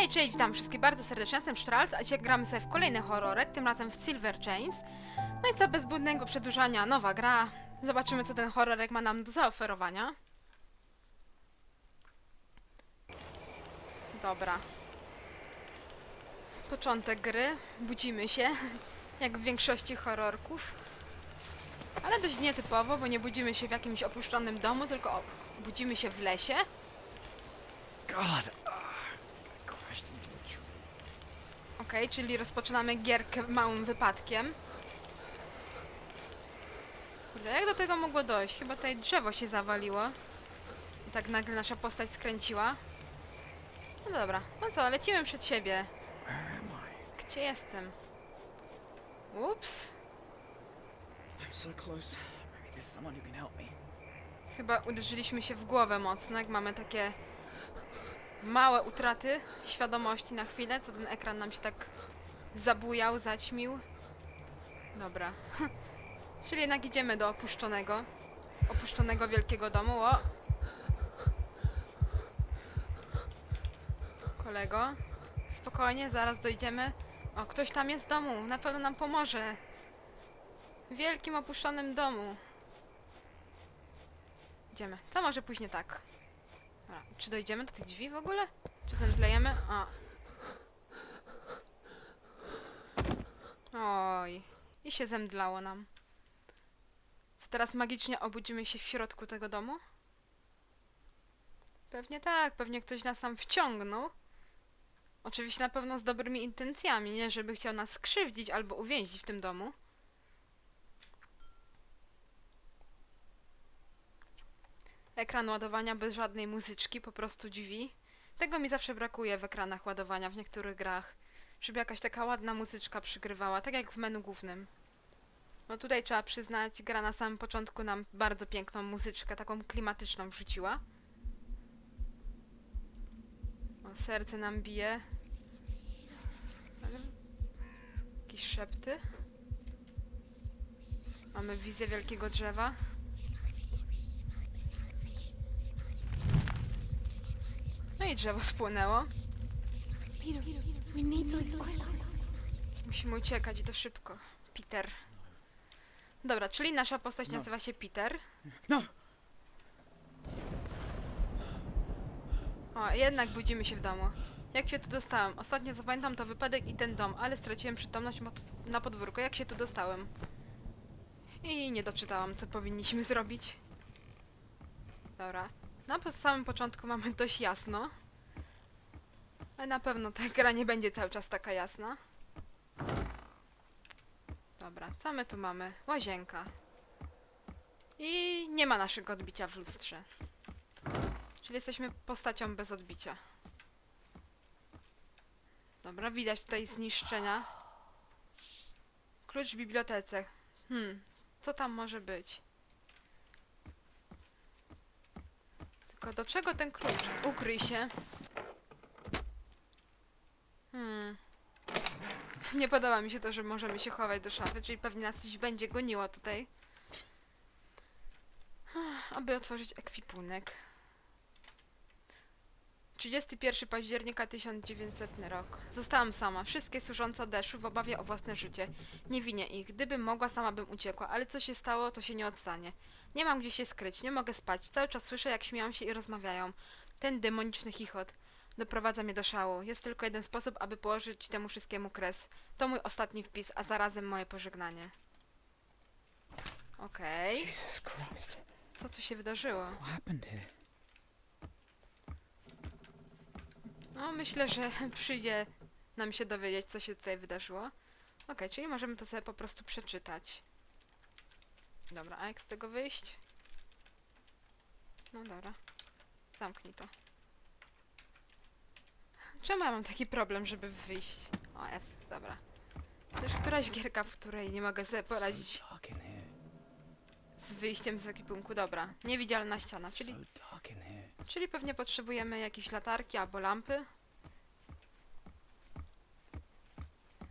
Hej, cześć, witam wszystkich bardzo serdecznie, jestem Strals, a dzisiaj gramy sobie w kolejny horrorek, tym razem w Silver Chains. No i co, bez zbędnego przedłużania, nowa gra. Zobaczymy, co ten horrorek ma nam do zaoferowania. Dobra. Początek gry, budzimy się, jak w większości horrorków. Ale dość nietypowo, bo nie budzimy się w jakimś opuszczonym domu, tylko budzimy się w lesie. God. Okej, czyli rozpoczynamy gierkę małym wypadkiem. Kurde, jak do tego mogło dojść? Chyba tutaj drzewo się zawaliło. I tak nagle nasza postać skręciła. No dobra, no co, lecimy przed siebie. Gdzie jestem? Ups. Chyba uderzyliśmy się w głowę mocno, jak mamy takie małe utraty świadomości na chwilę, co ten ekran nam się tak zabujał, zaćmił. Dobra. Czyli jednak idziemy do opuszczonego, opuszczonego wielkiego domu. O! Kolego, spokojnie, zaraz dojdziemy. O, ktoś tam jest w domu, na pewno nam pomoże. W wielkim opuszczonym domu. Idziemy. To może później tak. Czy dojdziemy do tych drzwi w ogóle? Czy zemdlejemy? O. Oj. I się zemdlało nam. Co teraz magicznie obudzimy się w środku tego domu? Pewnie tak, pewnie ktoś nas tam wciągnął. Oczywiście na pewno z dobrymi intencjami, nie żeby chciał nas skrzywdzić albo uwięzić w tym domu. Ekran ładowania bez żadnej muzyczki, po prostu drzwi. Tego mi zawsze brakuje w ekranach ładowania w niektórych grach. Żeby jakaś taka ładna muzyczka przygrywała, tak jak w menu głównym. No tutaj trzeba przyznać, gra na samym początku nam bardzo piękną muzyczkę, taką klimatyczną wrzuciła. O, serce nam bije. Jakieś szepty. Mamy wizję wielkiego drzewa. No i drzewo spłynęło. Peter, we need to leave quick. Musimy uciekać i to szybko. Peter. Dobra, czyli nasza postać No. nazywa się Peter. No! O, jednak budzimy się w domu. Jak się tu dostałem? Ostatnio co pamiętam to wypadek i ten dom, ale straciłem przytomność mod- na podwórku. Jak się tu dostałem? I nie doczytałam, co powinniśmy zrobić. Dobra. Na po- samym początku mamy dość jasno. Ale na pewno ta gra nie będzie cały czas taka jasna. Dobra, co my tu mamy? Łazienka. I nie ma naszego odbicia w lustrze. Czyli jesteśmy postacią bez odbicia. Dobra, widać tutaj zniszczenia. Klucz w bibliotece. Hmm, co tam może być? Tylko do czego ten klucz? Ukryj się. Hmm. Nie podoba mi się to, że możemy się chować do szafy, czyli pewnie nas coś będzie goniło tutaj. Aby otworzyć ekwipunek. 31 października 1900 rok. Zostałam sama. Wszystkie służące odeszły w obawie o własne życie. Nie winię ich. Gdybym mogła, sama bym uciekła, ale co się stało, to się nie odstanie. Nie mam gdzie się skryć, nie mogę spać. Cały czas słyszę, jak śmieją się i rozmawiają. Ten demoniczny chichot doprowadza mnie do szału. Jest tylko jeden sposób, aby położyć temu wszystkiemu kres. To mój ostatni wpis, a zarazem moje pożegnanie. Okej. Jesus Christ. Co tu się wydarzyło? What happened here? No, myślę, że przyjdzie nam się dowiedzieć, co się tutaj wydarzyło. Okej, czyli możemy to sobie po prostu przeczytać. Dobra, a jak z tego wyjść? No dobra. Zamknij to. Czemu ja mam taki problem, żeby wyjść? O, F, dobra. To już któraś gierka, w której nie mogę sobie poradzić z wyjściem z ekwipunku. Dobra, niewidzialna ściana, czyli. Czyli pewnie potrzebujemy jakieś latarki albo lampy.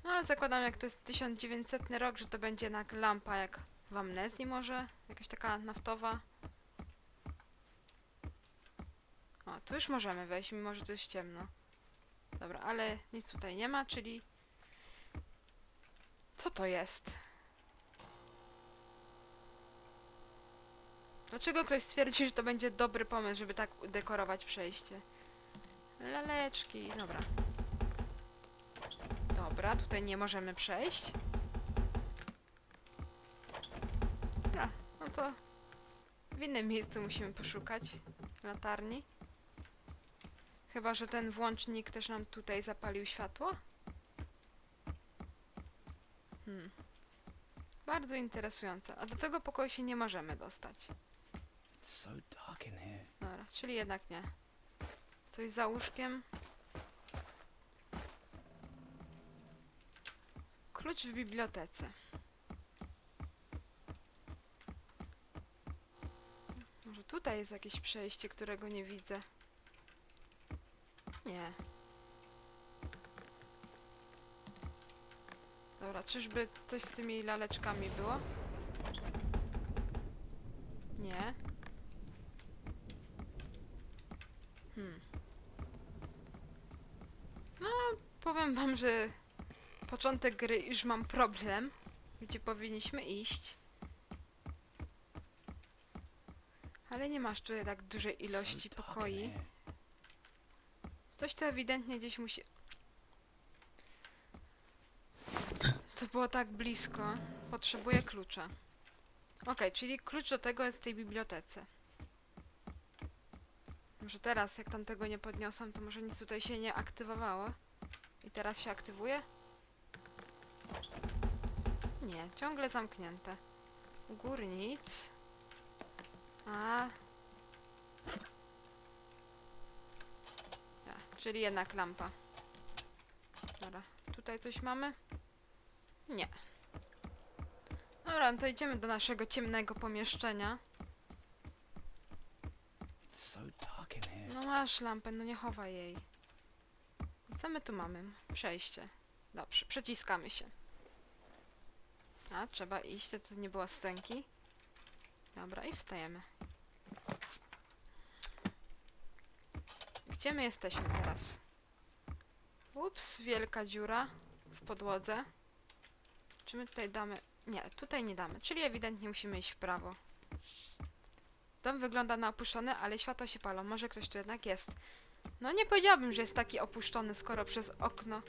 No ale zakładam, jak to jest 1900 rok, że to będzie jednak lampa jak w amnezji może? Jakaś taka naftowa. O, tu już możemy wejść, mimo że tu jest ciemno. Dobra, ale nic tutaj nie ma, czyli... Co to jest? Dlaczego ktoś stwierdzi, że to będzie dobry pomysł, żeby tak udekorować przejście? Laleczki, dobra. Dobra, tutaj nie możemy przejść. Dobra, no to w innym miejscu musimy poszukać latarni. Chyba, że ten włącznik też nam tutaj zapalił światło. Hmm. Bardzo interesujące. A do tego pokoju się nie możemy dostać. It's so dark in here. Dobra, czyli jednak nie. Coś za łóżkiem. Klucz w bibliotece. Tutaj jest jakieś przejście, którego nie widzę. Nie. Dobra, czyżby coś z tymi laleczkami było? Nie. Hmm. No, powiem wam, że początek gry już mam problem, gdzie powinniśmy iść. Ale nie masz tutaj tak dużej ilości pokoi. Coś to ewidentnie gdzieś musi... To było tak blisko. Potrzebuję klucza. Okej, czyli klucz do tego jest w tej bibliotece. Może teraz, jak tam tego nie podniosłam, to może nic tutaj się nie aktywowało. I teraz się aktywuje? Nie, ciągle zamknięte. U góry nic. A. Ja, czyli jednak lampa. Dobra, tutaj coś mamy? Nie. Dobra, no to idziemy do naszego ciemnego pomieszczenia. No masz lampę, no nie chowaj jej. Co my tu mamy? Przejście. Dobrze, przeciskamy się. A, trzeba iść, to, to nie było stęki. Dobra, i wstajemy. Gdzie my jesteśmy teraz? Ups, wielka dziura w podłodze. Czy my tutaj damy... Nie, tutaj nie damy, czyli ewidentnie musimy iść w prawo. Dom wygląda na opuszczony, ale światła się palą. Może ktoś tu jednak jest. No nie powiedziałabym, że jest taki opuszczony, skoro przez okno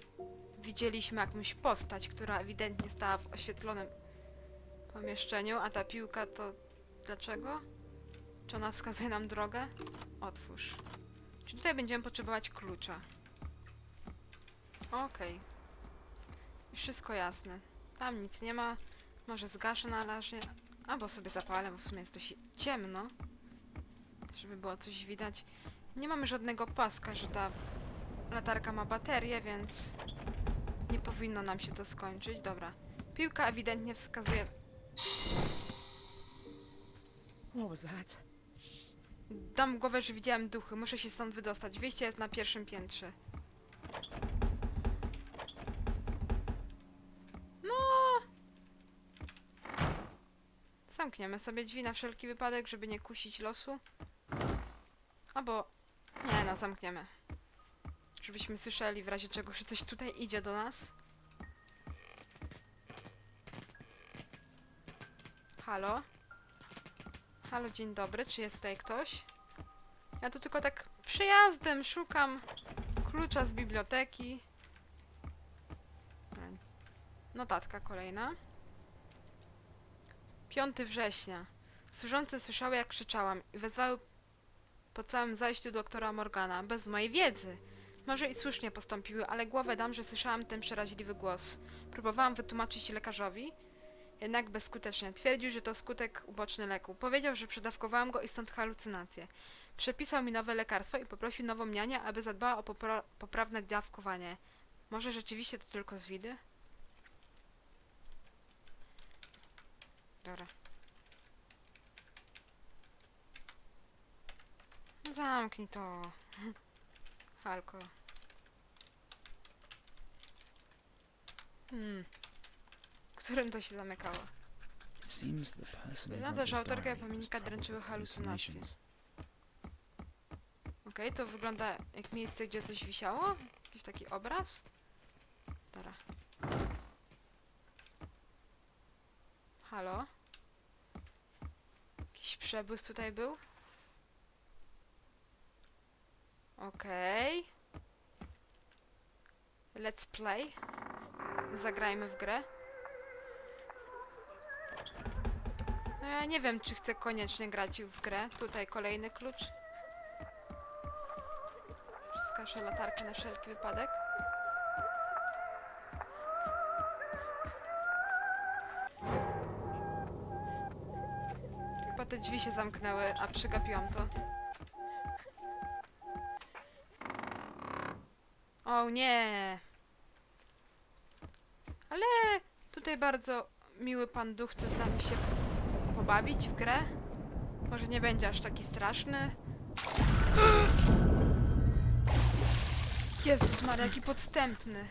widzieliśmy jakąś postać, która ewidentnie stała w oświetlonym pomieszczeniu, a ta piłka to... Dlaczego? Czy ona wskazuje nam drogę? Otwórz. Czy tutaj będziemy potrzebować klucza? Okej. Już Wszystko jasne. Tam nic nie ma. Może zgaszę na razie. Albo sobie zapalę, bo w sumie jest dość ciemno. Żeby było coś widać. Nie mamy żadnego paska, że ta latarka ma baterię, więc nie powinno nam się to skończyć. Dobra. Piłka ewidentnie wskazuje... What was that? Dam głowę, że widziałem duchy. Muszę się stąd wydostać. Wyjście jest na pierwszym piętrze. No! Zamkniemy sobie drzwi na wszelki wypadek, żeby nie kusić losu. Albo... Nie no, zamkniemy. Żebyśmy słyszeli w razie czego, że coś tutaj idzie do nas. Halo? Halo, dzień dobry, czy jest tutaj ktoś? Ja tu tylko tak przyjazdem szukam klucza z biblioteki. Notatka kolejna. 5 września. Służące słyszały jak krzyczałam i wezwały po całym zajściu doktora Morgana, bez mojej wiedzy. Może i słusznie postąpiły, ale głowę dam, że słyszałam ten przeraźliwy głos. Próbowałam wytłumaczyć lekarzowi, jednak bezskutecznie. Twierdził, że to skutek uboczny leku. Powiedział, że przedawkowałam go i stąd halucynacje. Przepisał mi nowe lekarstwo i poprosił nową nianię, aby zadbała o popra poprawne dawkowanie. Może rzeczywiście to tylko z widy? Dobra. Zamknij to. Halko. Hmm. Którym to się zamykało? Wygląda, że autorka pamiętnika dręczyły halucynacje. Okej, to wygląda jak miejsce, gdzie coś wisiało? Jakiś taki obraz? Dobra. Halo? Jakiś przebłysk tutaj był? Okej. Let's play. Zagrajmy w grę. Ja nie wiem, czy chcę koniecznie grać w grę. Tutaj kolejny klucz. Skaszę latarkę na wszelki wypadek. Chyba te drzwi się zamknęły, a przegapiłam to. O nie! Ale tutaj bardzo miły pan duch chce z nami się pobawić w grę. Może nie będzie aż taki straszny. Jezus Maria, jaki podstępny.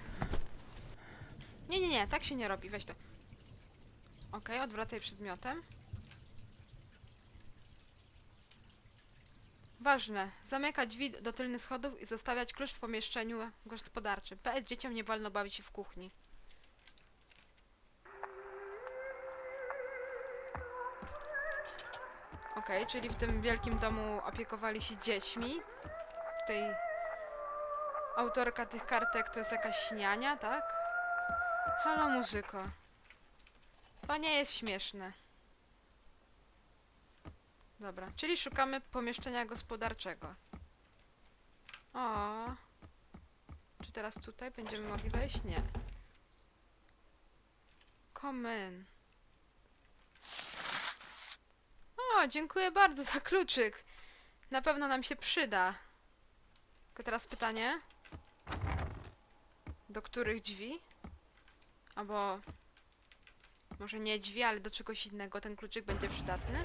Nie, nie, nie, tak się nie robi, weź to. Okej, odwracaj przedmiotem. Ważne, zamykać drzwi do tylnych schodów i zostawiać klucz w pomieszczeniu gospodarczym. PS dzieciom nie wolno bawić się w kuchni. Okej, czyli w tym wielkim domu opiekowali się dziećmi. Tutaj autorka tych kartek to jest jakaś niania, tak? Halo muzyko. To nie jest śmieszne. Dobra, czyli szukamy pomieszczenia gospodarczego. O. Czy teraz tutaj będziemy mogli wejść? Nie. Come in. Dziękuję bardzo za kluczyk. Na pewno nam się przyda. Tylko teraz pytanie. Do których drzwi? Albo może nie drzwi, ale do czegoś innego ten kluczyk będzie przydatny?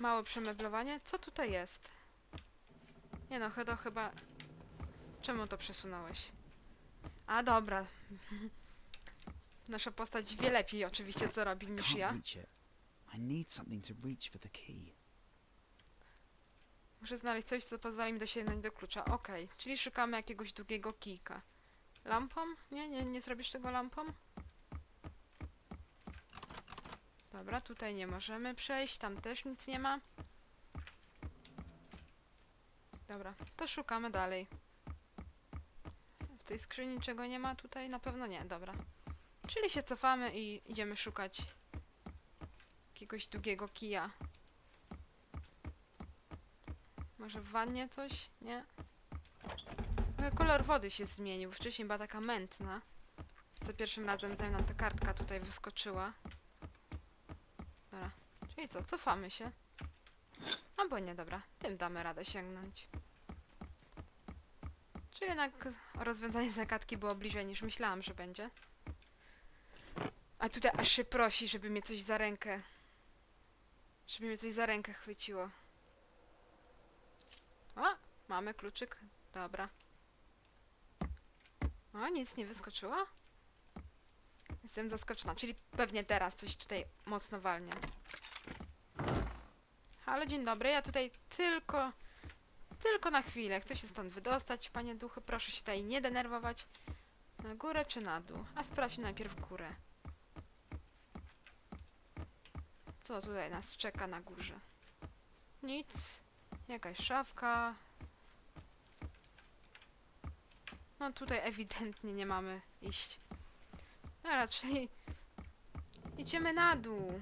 Małe przemeblowanie? Co tutaj jest? Nie no, chyba chyba... Czemu to przesunąłeś? A dobra. Nasza postać wie lepiej oczywiście co robi niż ja. reach it. I need something to reach for the key. Muszę znaleźć coś, co pozwoli mi dosięgnąć do klucza. Okej, czyli szukamy jakiegoś długiego kijka. Lampą? Nie, nie, nie zrobisz tego lampą? Dobra, tutaj nie możemy przejść, tam też nic nie ma. Dobra, to szukamy dalej. W tej skrzyni niczego nie ma, tutaj na pewno nie, dobra. Czyli się cofamy i idziemy szukać jakiegoś długiego kija. Może w wannie coś? Nie? Kolor wody się zmienił. Wcześniej była taka mętna. Za pierwszym razem zanim nam ta kartka tutaj wyskoczyła. Dobra. Czyli co? Cofamy się. Albo nie, dobra. Tym damy radę sięgnąć. Czyli jednak rozwiązanie zagadki było bliżej niż myślałam, że będzie. A tutaj aż się prosi, żeby mnie coś za rękę... Żeby mnie coś za rękę chwyciło. O, mamy kluczyk. Dobra. O, nic nie wyskoczyło? Jestem zaskoczona, czyli pewnie teraz coś tutaj mocno walnie. Halo, dzień dobry, ja tutaj tylko... Tylko na chwilę. Chcę się stąd wydostać, panie duchy. Proszę się tutaj nie denerwować. Na górę czy na dół? A sprawdź najpierw górę. Co tutaj nas czeka na górze? Nic. Jakaś szafka. No tutaj ewidentnie nie mamy iść. Dobra, czyli idziemy na dół.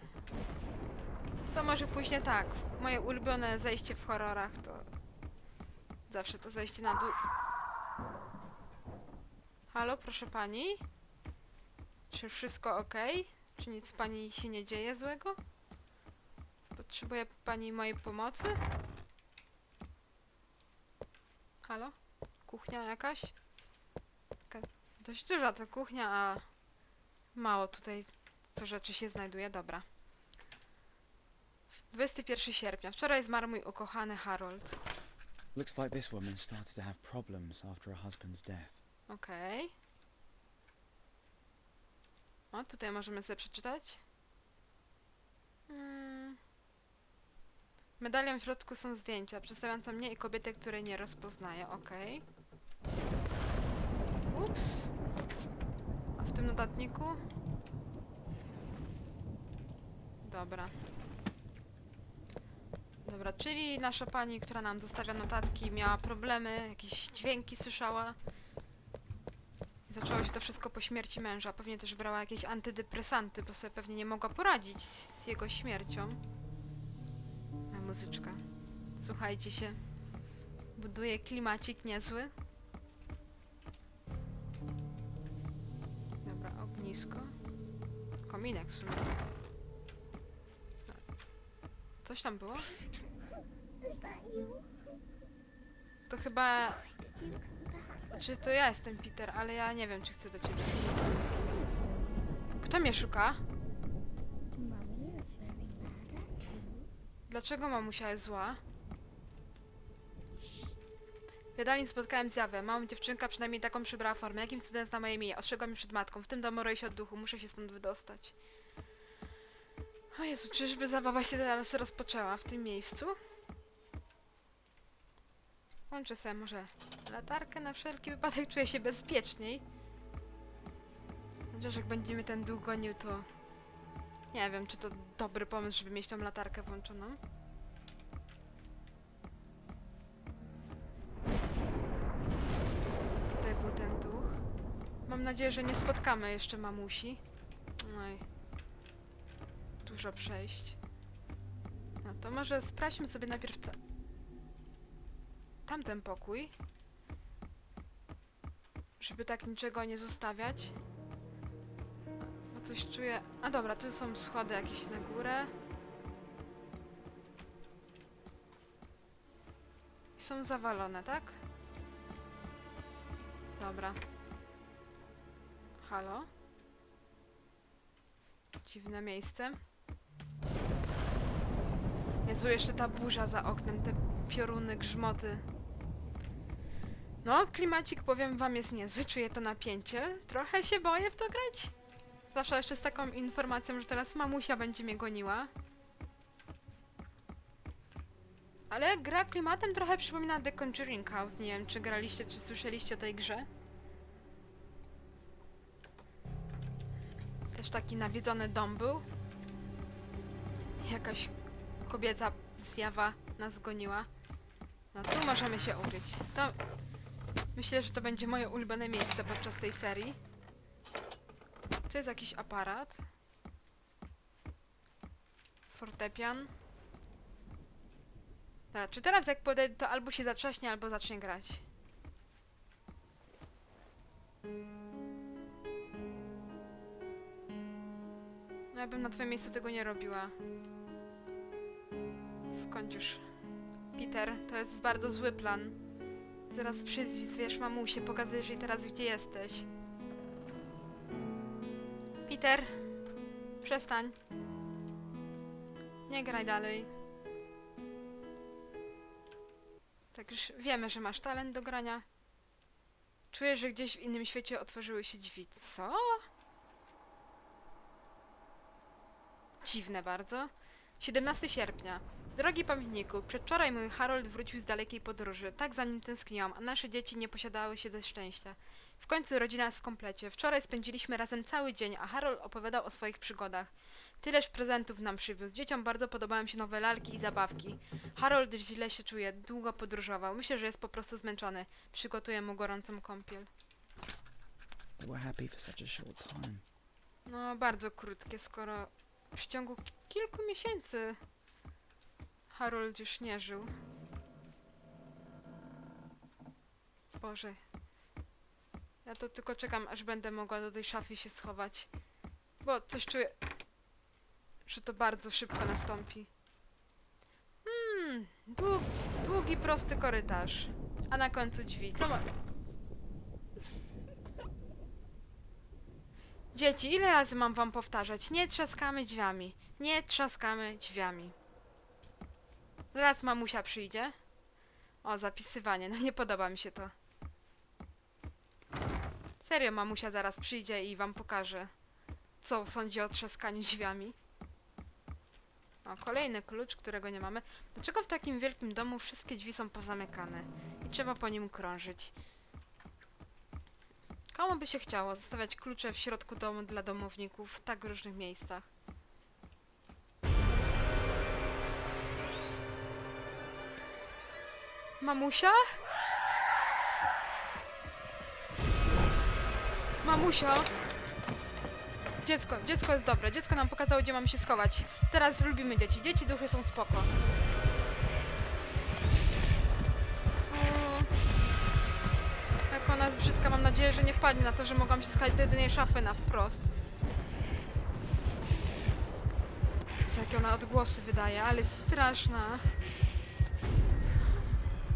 Co może później tak? Moje ulubione zejście w horrorach to zawsze to zejście na dół. Halo, proszę pani? Czy wszystko ok? Czy nic pani się nie dzieje złego? Potrzebuje pani mojej pomocy? Halo? Kuchnia jakaś? Taka dość duża ta kuchnia, a mało tutaj co rzeczy się znajduje. Dobra. 21 sierpnia. Wczoraj zmarł mój ukochany Harold. Looks like this woman started to have problems after her husband's death. Okej. O, tutaj możemy sobie przeczytać. Mm. Medalion w środku są zdjęcia przedstawiające mnie i kobietę, której nie rozpoznaję. Okej. Ups. A w tym notatniku? Dobra. Dobra, czyli nasza pani, która nam zostawia notatki, miała problemy, jakieś dźwięki słyszała. Zaczęło się to wszystko po śmierci męża. Pewnie też brała jakieś antydepresanty, bo sobie pewnie nie mogła poradzić z jego śmiercią. Muzyczka. Słuchajcie się. Buduje klimacik niezły. Dobra, ognisko. Kominek w sumie. Coś tam było? To chyba... Czy to ja jestem Peter, ale ja nie wiem, czy chcę do ciebie iść. Kto mnie szuka? Dlaczego mamusia jest zła? W jadalni spotkałem zjawę. Małą dziewczynka przynajmniej taką przybrała formę. Jakim cudem zna moje imię? Ostrzegła mnie przed matką. W tym domu roi się od duchu. Muszę się stąd wydostać. O Jezu, czyżby zabawa się teraz rozpoczęła w tym miejscu? Łączę sobie może latarkę na wszelki wypadek. Czuję się bezpieczniej. Chociaż jak będziemy ten dół gonił, to... Nie wiem, czy to dobry pomysł, żeby mieć tą latarkę włączoną. Tutaj był ten duch. Mam nadzieję, że nie spotkamy jeszcze mamusi. Oj. Dużo przejść. No to może sprawdźmy sobie najpierw ta... tamten pokój. Żeby tak niczego nie zostawiać. Coś czuję... A dobra, tu są schody jakieś na górę. I są zawalone, tak? Dobra. Halo? Dziwne miejsce. Jezu, jeszcze ta burza za oknem, te pioruny, grzmoty. No, klimacik, powiem wam, jest niezły, czuję to napięcie. Trochę się boję w to grać. Zawsze jeszcze z taką informacją, że teraz mamusia będzie mnie goniła. Ale gra klimatem trochę przypomina The Conjuring House. Nie wiem, czy graliście, czy słyszeliście o tej grze. Też taki nawiedzony dom był. Jakaś kobieca zjawa nas goniła. No tu możemy się ukryć. To... Myślę, że to będzie moje ulubione miejsce podczas tej serii. Tu jest jakiś aparat. Fortepian. Dobra, czy teraz jak podejdę, to albo się zatrzaśnie, albo zacznie grać. No ja bym na twoim miejscu tego nie robiła. Skąd już? Peter, to jest bardzo zły plan. Zaraz przyzwiesz mamusię, pokazujesz jej teraz, gdzie jesteś. Peter, przestań. Nie graj dalej. Tak już wiemy, że masz talent do grania. Czuję, że gdzieś w innym świecie otworzyły się drzwi. Co? Dziwne bardzo. 17 sierpnia. Drogi pamiętniku, przedwczoraj mój Harold wrócił z dalekiej podróży. Tak za nim tęskniłam, a nasze dzieci nie posiadały się ze szczęścia. W końcu rodzina jest w komplecie. Wczoraj spędziliśmy razem cały dzień, a Harold opowiadał o swoich przygodach. Tyleż prezentów nam przywiózł. Dzieciom bardzo podobają się nowe lalki i zabawki. Harold źle się czuje, długo podróżował. Myślę, że jest po prostu zmęczony. Przygotuję mu gorącą kąpiel. They were happy for such a short time. No, bardzo krótkie, skoro w przeciągu ki- kilku miesięcy Harold już nie żył. Boże. Ja to tylko czekam, aż będę mogła do tej szafy się schować. Bo coś czuję, że to bardzo szybko nastąpi. Hmm, dług, długi, prosty korytarz. A na końcu drzwi. Co ma... Dzieci, ile razy mam wam powtarzać? Nie trzaskamy drzwiami. Nie trzaskamy drzwiami. Zaraz mamusia przyjdzie. O, zapisywanie. No nie podoba mi się to. Serio, mamusia zaraz przyjdzie i wam pokaże, co sądzi o trzaskaniu drzwiami. O, kolejny klucz, którego nie mamy. Dlaczego w takim wielkim domu wszystkie drzwi są pozamykane? I trzeba po nim krążyć. Komu by się chciało zostawiać klucze w środku domu dla domowników w tak różnych miejscach? Mamusia? Mamusia? Dziecko, dziecko jest dobre. Dziecko nam pokazało, gdzie mamy się schować. Teraz lubimy dzieci. Dzieci duchy są spoko. O, Jak ona jest brzydka, mam nadzieję, że nie wpadnie na to, że mogłam się schować do jedynej szafy na wprost. Jakie ona odgłosy wydaje, ale straszna.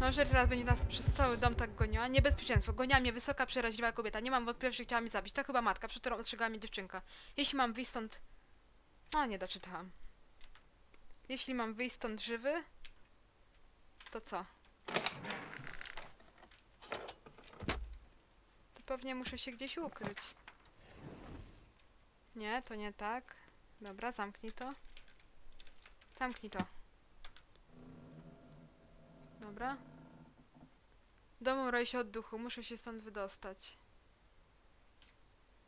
No, że teraz będzie nas przez cały dom tak goniła. Niebezpieczeństwo. Goniła mnie wysoka, przeraźliwa kobieta. Nie mam wątpliwości, że chciała mnie zabić. To chyba matka, przed którą ostrzegała mnie dziewczynka. Jeśli mam wyjść stąd... A, nie doczytałam. Jeśli mam wyjść stąd żywy... To co? To pewnie muszę się gdzieś ukryć. Nie, to nie tak. Dobra, zamknij to. Zamknij to. Dobra. Domu roi się od duchu, muszę się stąd wydostać.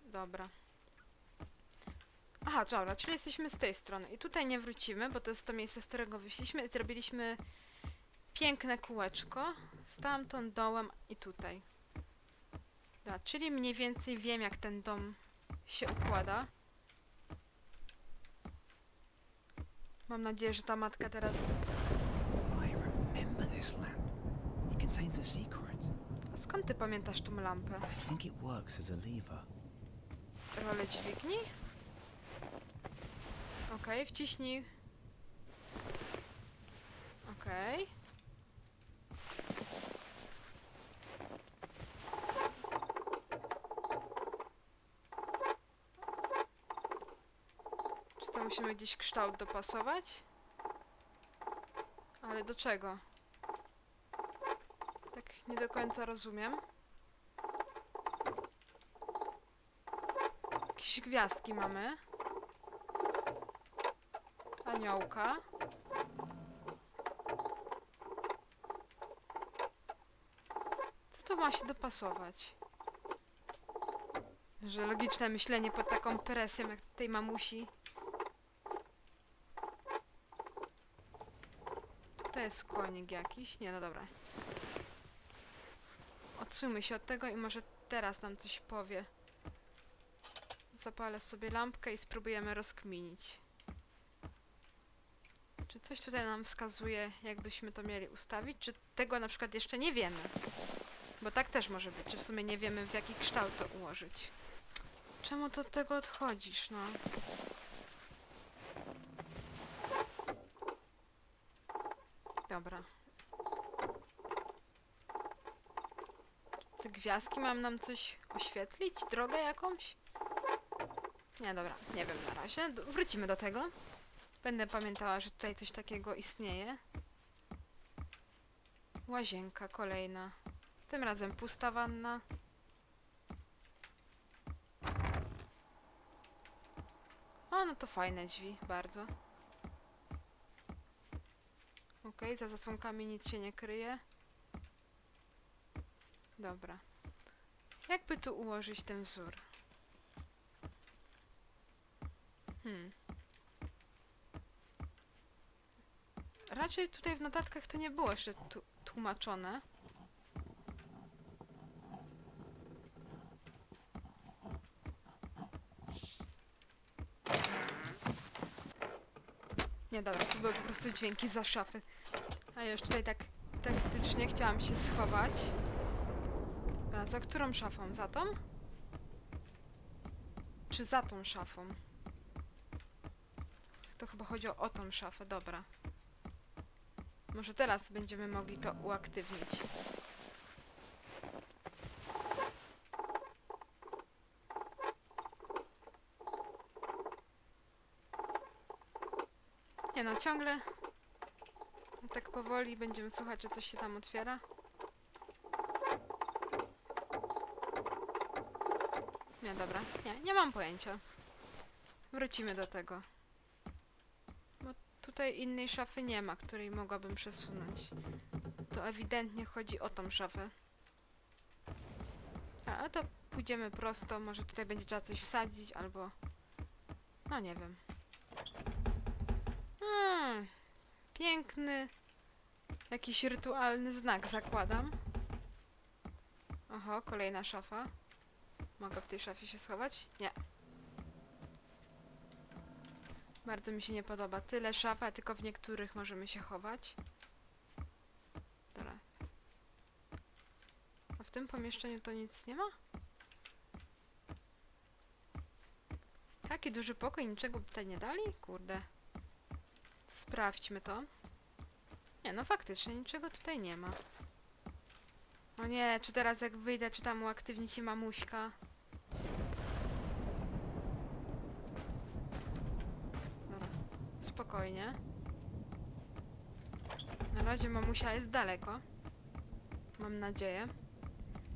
Dobra. Aha, dobra, czyli jesteśmy z tej strony. I tutaj nie wrócimy, bo to jest to miejsce, z którego wyszliśmy. Zrobiliśmy piękne kółeczko. Stamtąd dołem i tutaj. Da, czyli mniej więcej wiem, jak ten dom się układa. Mam nadzieję, że ta matka teraz I remember this lamp. It contains a secret. Skąd ty pamiętasz tą lampę? I think it works as a lever. Rolę dźwigni? Okej, wciśnij. Okej. Czy to musimy gdzieś kształt dopasować? Ale do czego? Nie do końca rozumiem. Jakieś gwiazdki mamy. Aniołka. Co tu ma się dopasować? Że logiczne myślenie pod taką presją jak tej mamusi. To jest konik jakiś? Nie, no dobra. Odsuńmy się od tego i może teraz nam coś powie. Zapalę sobie lampkę i spróbujemy rozkminić. Czy coś tutaj nam wskazuje, jakbyśmy to mieli ustawić? Czy tego na przykład jeszcze nie wiemy? Bo tak też może być, że w sumie nie wiemy, w jaki kształt to ułożyć. Czemu to od tego odchodzisz, no? Dobra. Te gwiazdki mam nam coś oświetlić? Drogę jakąś? Nie, dobra, nie wiem na razie. Wrócimy do tego. Będę pamiętała, że tutaj coś takiego istnieje. Łazienka kolejna. Tym razem pusta wanna. O, no to fajne drzwi, bardzo. Okej, za zasłonkami nic się nie kryje. Dobra. Jakby tu ułożyć ten wzór? Hmm. Raczej tutaj w notatkach to nie było jeszcze tłumaczone. Nie, dobra, to były po prostu dźwięki za szafy. A ja już tutaj tak taktycznie chciałam się schować. Za którą szafą? Za tą? Czy za tą szafą? To chyba chodzi o, o tą szafę, dobra. Może teraz będziemy mogli to uaktywnić. Nie no, ciągle tak powoli będziemy słuchać, czy coś się tam otwiera. Dobra. Nie, nie mam pojęcia. Wrócimy do tego. Bo tutaj innej szafy nie ma, której mogłabym przesunąć. To ewidentnie chodzi o tą szafę. A, a to pójdziemy prosto, może tutaj będzie trzeba coś wsadzić, albo... No nie wiem. Hmm, piękny, jakiś rytualny znak zakładam. Oho, kolejna szafa. Mogę w tej szafie się schować? Nie. Bardzo mi się nie podoba. Tyle szaf, a tylko w niektórych możemy się chować. Dobra. A w tym pomieszczeniu to nic nie ma? Taki duży pokój, niczego tutaj nie dali? Kurde. Sprawdźmy to. Nie, no faktycznie, niczego tutaj nie ma. O nie, czy teraz jak wyjdę, czy tam uaktywni się mamuśka? Dobra, spokojnie. Na razie mamusia jest daleko. Mam nadzieję.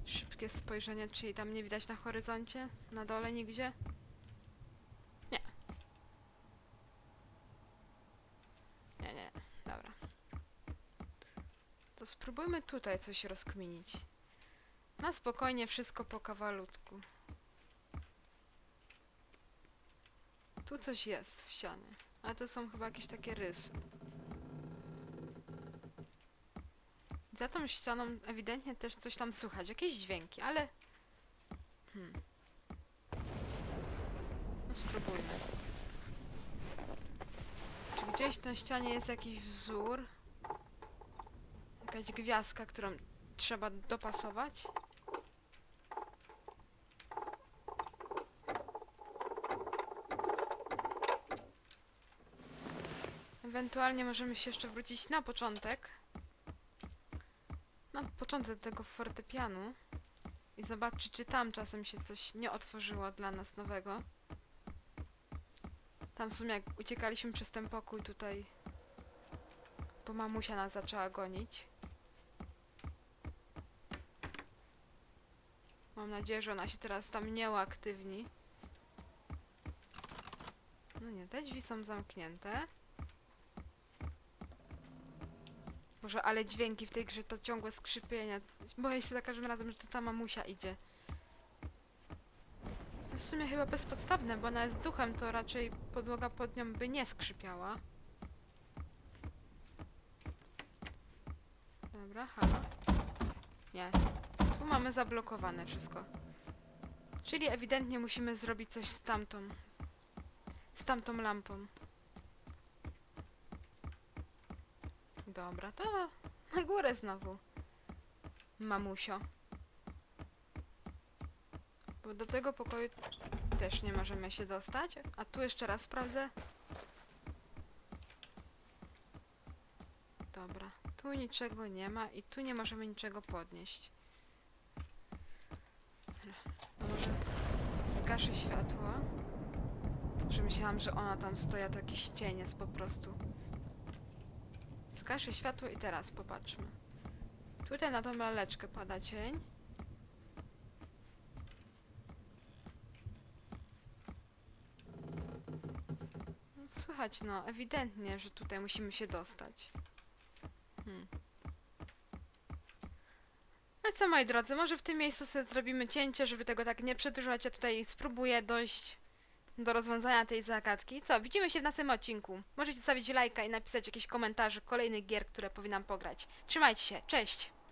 Szybkie spojrzenie, czyli tam nie widać na horyzoncie? Na dole nigdzie? Nie. Nie, nie, dobra. To spróbujmy tutaj coś rozkminić. Na spokojnie wszystko po kawalutku. Tu coś jest w ścianie. Ale to są chyba jakieś takie rysy. Za tą ścianą ewidentnie też coś tam słychać. Jakieś dźwięki, ale... Hmm. No spróbujmy. Czy gdzieś na ścianie jest jakiś wzór? Jakaś gwiazdka, którą trzeba dopasować? Ewentualnie możemy się jeszcze wrócić na początek. Na początek tego fortepianu. I zobaczyć, czy tam czasem się coś nie otworzyło dla nas nowego. Tam w sumie jak uciekaliśmy przez ten pokój tutaj, bo mamusia nas zaczęła gonić. Mam nadzieję, że ona się teraz tam nie uaktywni. No nie, te drzwi są zamknięte. Boże, ale dźwięki w tej grze to ciągłe skrzypienie. c- Boję się za każdym razem, że to ta mamusia idzie. To w sumie chyba bezpodstawne, bo ona jest duchem, to raczej podłoga pod nią by nie skrzypiała. Dobra, halo. Nie. Tu mamy zablokowane wszystko. Czyli ewidentnie musimy zrobić coś z tamtą. Z tamtą lampą. Dobra, to na górę znowu. Mamusio. Bo do tego pokoju też nie możemy się dostać. A tu jeszcze raz sprawdzę. Dobra, tu niczego nie ma i tu nie możemy niczego podnieść. Może zgaszę światło. Że myślałam, że ona tam stoi, to jakiś cień jest po prostu. Zgaszę światło i teraz popatrzmy. Tutaj na tą laleczkę pada cień. No, Słychać, no, ewidentnie, że tutaj musimy się dostać. Hmm. No co, moi drodzy, może w tym miejscu sobie zrobimy cięcie, żeby tego tak nie przedłużać. Ja tutaj spróbuję dojść do rozwiązania tej zagadki. Co, widzimy się w następnym odcinku. Możecie zostawić lajka i napisać jakieś komentarze kolejnych gier, które powinnam pograć. Trzymajcie się, cześć!